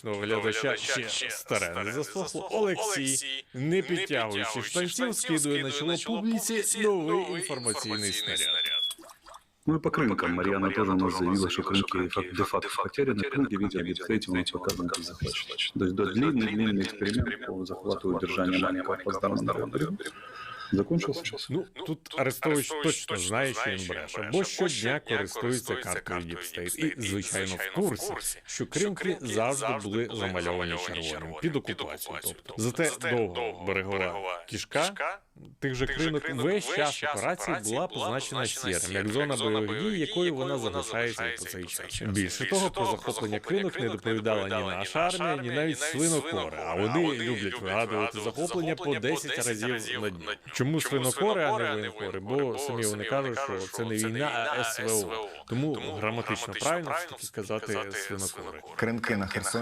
пересічного глядача ще старе не засохло. Олексій, не підтягуючи штанців, скидує на чоло публіці новий інформаційний снаряд. Ну и по рынкам. Марьяна тоже у нас заявила, что рынки фак- де-факто потеряны. Рынки видео дипстейте у нас показаны как захвачены. То есть да, длинный-длинный эксперимент по захвату и удержанию маленького плацдарма на рынке закончился. Ну тут Арестович точно знає, що він бреше, бо щодня користується карткою Діпстейт і, звичайно, в курсі, що кримки завжди були замальовані червоним. під окупацією. Тобто, зате довго берегова кішка тих же кринок весь час операції була позначена сірим, як зона бойових дій, якою вона залишається по цей час. Більше того, про захоплення кринок не доповідала ні наша армія, ні навіть свинокори. А вони люблять вигадувати захоплення по 10 разів на дні. Чому свинокори, а не воєнкори? Бо самі вони кажуть, що це не війна, а СВО. Тому граматично правильно все таки сказати свинокори. Кринки на Херсонщині